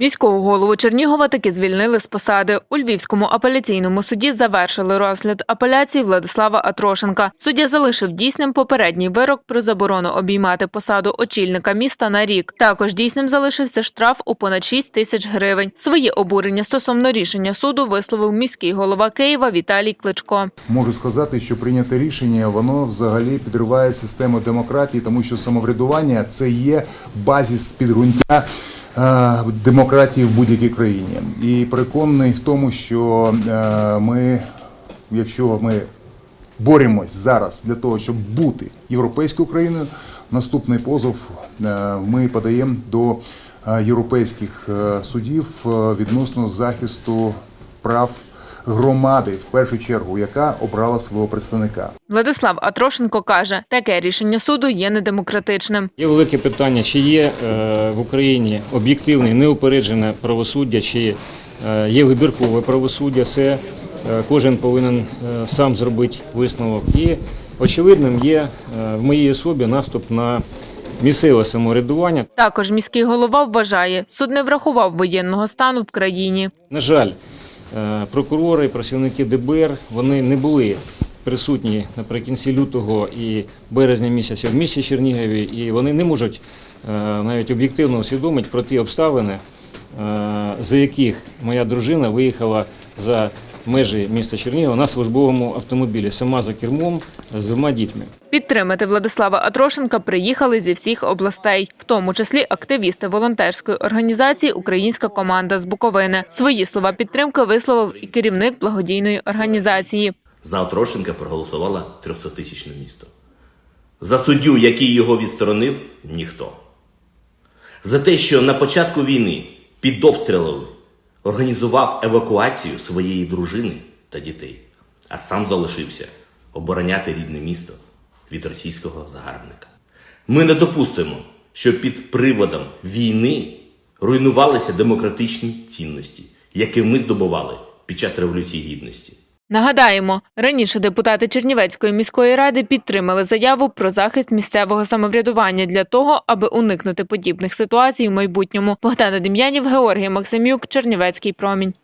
Міського голову Чернігова таки звільнили з посади. У Львівському апеляційному суді завершили розгляд апеляції Владислава Атрошенка. Суддя залишив дійсним попередній вирок про заборону обіймати посаду очільника міста на рік. Також дійсним залишився штраф у понад 6 тисяч гривень. Своє обурення стосовно рішення суду висловив міський голова Києва Віталій Кличко. Можу сказати, що прийняте рішення воно взагалі підриває систему демократії, тому що самоврядування це є базіс підґрунтя демократії в будь-якій країні. І переконаний в тому, що е, ми, якщо ми боремось зараз для того, щоб бути європейською країною, наступний позов е, ми подаємо до е, європейських е, судів е, відносно захисту прав громади, в першу чергу, яка обрала свого представника. Владислав Атрошенко каже, таке рішення суду є недемократичним. Є велике питання, чи є е, в Україні об'єктивне, неупереджене правосуддя, чи е, є вибіркове правосуддя. Це е, кожен повинен сам зробити висновок. І очевидним є в моїй особі наступ на місцеве самоврядування. Також міський голова вважає, суд не врахував воєнного стану в країні. На жаль, прокурори, працівники ДБР вони не були присутні наприкінці лютого і березня місяця в місті Чернігові, і вони не можуть е, навіть об'єктивно усвідомити про ті обставини, е, за яких моя дружина виїхала за межі міста Чернігова на службовому автомобілі, сама за кермом з двома дітьми. Підтримати Владислава Атрошенка приїхали зі всіх областей, в тому числі активісти волонтерської організації Українська команда з Буковини. Свої слова підтримки висловив і керівник благодійної організації. За Отрошенка проголосувало 300-тисячне місто. За суддю, який його відсторонив, ніхто. За те, що на початку війни під обстрілами організував евакуацію своєї дружини та дітей, а сам залишився обороняти рідне місто від російського загарбника. Ми не допустимо, що під приводом війни руйнувалися демократичні цінності, які ми здобували під час Революції Гідності. Нагадаємо, раніше депутати Чернівецької міської ради підтримали заяву про захист місцевого самоврядування для того, аби уникнути подібних ситуацій у майбутньому. Богдана Дем'янів, Георгій Максимюк, Чернівецький промінь.